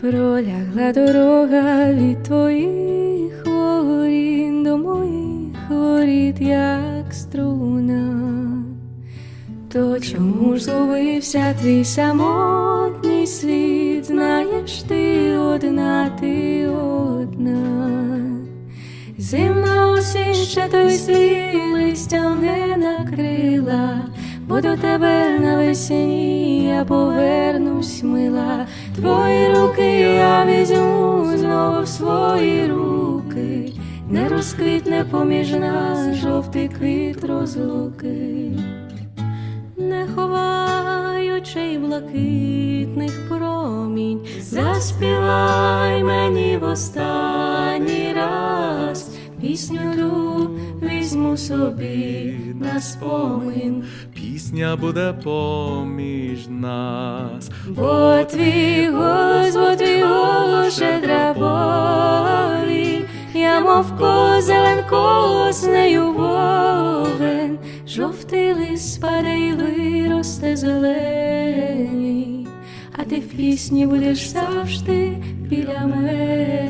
Пролягла дорога від твоїх воріт до моїх воріт, як струна. То чому ж згубився твій самотній світ? Знаєш, ти одна, ти одна. Зимна ще той свій листям не накрила, бо до тебе навесні я повернусь мила. Твої руки знову в свої руки, не розквітне поміж нас жовтий квіт розлуки. Не ховаючи блакитних промінь, заспівай мені в останній раз. Пісню ту візьму собі на спомин, Пісня буде поміж нас. бо твій голос, я зеленкоснею вовен, жовтий лист спаде і виросте зелений, а ти в пісні будеш завжди біля мене.